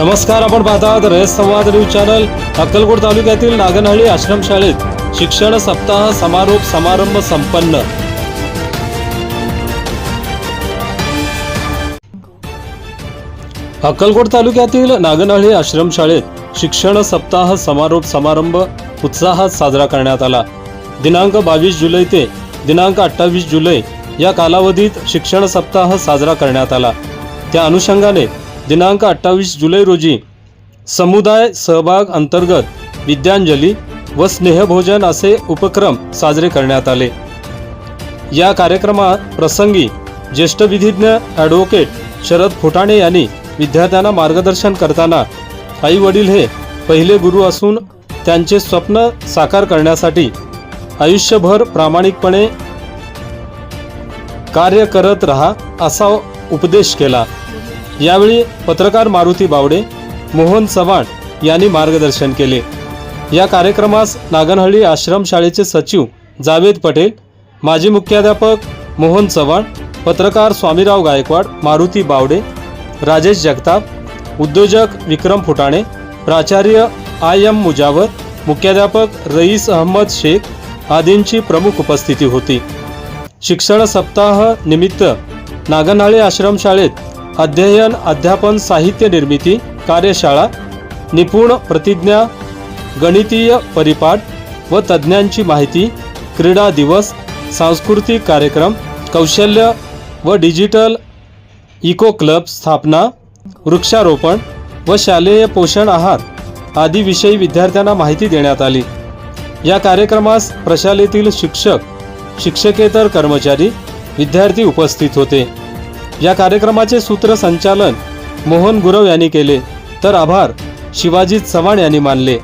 नमस्कार आपण पाहतात रयत संवाद न्यूज चॅनल अक्कलकोट तालुक्यातील नागनहळी आश्रमशाळेत शिक्षण सप्ताह समारोप समारंभ संपन्न. अक्कलकोट तालुक्यातील नागनहळी आश्रमशाळेत शिक्षण सप्ताह समारोप समारंभ उत्साहात साजरा करण्यात आला. दिनांक बावीस जुलै ते दिनांक अठ्ठावीस जुलै या कालावधीत शिक्षण सप्ताह साजरा करण्यात आला. त्या अनुषंगाने दिनांक अठ्ठावीस जुलै रोजी समुदाय सहभाग अंतर्गत विद्यांजली व स्नेहभोजन असे उपक्रम साजरे करण्यात आले. या कार्यक्रमात प्रसंगी ज्येष्ठ विधिज्ञ ॲडव्होकेट शरद फुटाणे यांनी विद्यार्थ्यांना मार्गदर्शन करताना आई वडील हे पहिले गुरु असून त्यांचे स्वप्न साकार करण्यासाठी आयुष्यभर प्रामाणिकपणे कार्य करत राहा असा उपदेश केला. यावेळी पत्रकार मारुती बावडे मोहन चव्हाण यांनी मार्गदर्शन केले. या कार्यक्रमास नागनहळ्ळी आश्रमशाळेचे सचिव जावेद पटेल माजी मुख्याध्यापक मोहन चव्हाण पत्रकार स्वामीराव गायकवाड मारुती बावडे राजेश जगताप उद्योजक विक्रम फुटाणे प्राचार्य आय एम मुजावर मुख्याध्यापक रईस अहमद शेख आदींची प्रमुख उपस्थिती होती. शिक्षण सप्ताह निमित्त नागनाळे आश्रमशाळेत अध्ययन अध्यापन साहित्य निर्मिती कार्यशाळा निपुण प्रतिज्ञा गणितीय परिपाठ व तज्ज्ञांची माहिती क्रीडा दिवस सांस्कृतिक कार्यक्रम कौशल्य व डिजिटल इको क्लब स्थापना वृक्षारोपण व शालेय पोषण आहार आदीविषयी विद्यार्थ्यांना माहिती देण्यात आली. या कार्यक्रमास प्रशालेतील शिक्षक शिक्षकेतर कर्मचारी विद्यार्थी उपस्थित होते. या कार्यक्रमाचे सूत्रसंचालन मोहन गुरव यांनी केले. तर आभार शिवाजी चव्हाण यांनी मानले.